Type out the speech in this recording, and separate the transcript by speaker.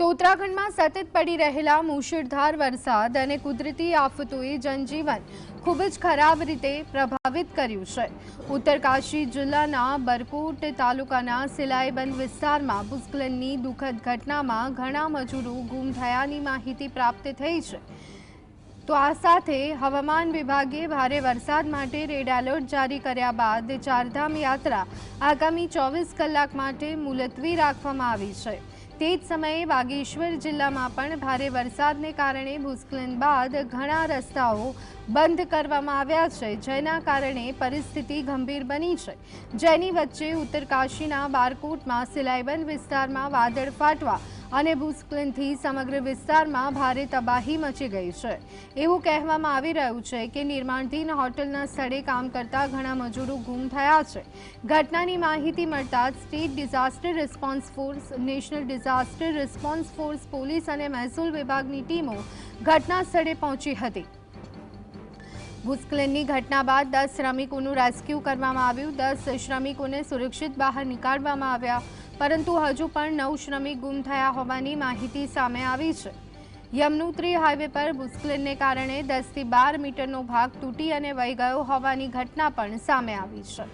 Speaker 1: તો ઉત્તરાખંડમાં સતત પડી રહેલા મુશળધાર વરસાદ અને કુદરતી આફતોએ જનજીવન ખૂબ જ ખરાબ રીતે પ્રભાવિત કર્યું છે. ઉત્તરકાશી જિલ્લાના બરકોટ તાલુકાના સિલાઈબંધ વિસ્તારમાં ભૂસ્ખલનની દુઃખદ ઘટનામાં ઘણા મજૂરો ગુમ થયાની માહિતી પ્રાપ્ત થઈ છે. તો આ સાથે હવામાન વિભાગે ભારે વરસાદ માટે રેડ એલર્ટ જારી કર્યા બાદ ચારધામ યાત્રા આગામી ચોવીસ કલાક માટે મુલતવી રાખવામાં આવી છે. તે જ સમયે બાગેશ્વર જિલ્લામાં પણ ભારે વરસાદને કારણે ભૂસ્ખલન બાદ ઘણા રસ્તાઓ બંધ કરવામાં આવ્યા છે, જેના કારણે પરિસ્થિતિ ગંભીર બની છે. જેની વચ્ચે ઉત્તરકાશીના બારકોટમાં સિલાઈબંધ વિસ્તારમાં વાદળ ફાટવા અને ભૂસ્ખલનથી સમગ્ર વિસ્તારમાં ભારે તબાહી મચી ગઈ છે. એવું કહેવામાં આવી રહ્યું છે કે નિર્માણધીન હોટલના સ્થળે કામ કરતા ઘણા મજૂરો ગુમ થયા છે. ઘટનાની માહિતી મળતા state disaster response force, national disaster response force police અને મહેસૂલ વિભાગની ટીમો ઘટના સ્થળે પહોંચી હતી. ભૂસ્ખલનની ઘટના બાદ દસ શ્રમિકોનું રેસ્ક્યુ કરવામાં આવ્યું. દસ શ્રમિકોને સુરક્ષિત બહાર નીકાળવામાં આવ્યા, પરંતુ હજુ પણ નવ શ્રમિક ગુમ થયા હોવાની માહિતી સામે આવી છે. યમનોત્રી હાઈવે પર ભૂસ્ખલનને કારણે દસથી બાર મીટરનો ભાગ તૂટી અને વહી ગયો હોવાની ઘટના પણ સામે આવી છે.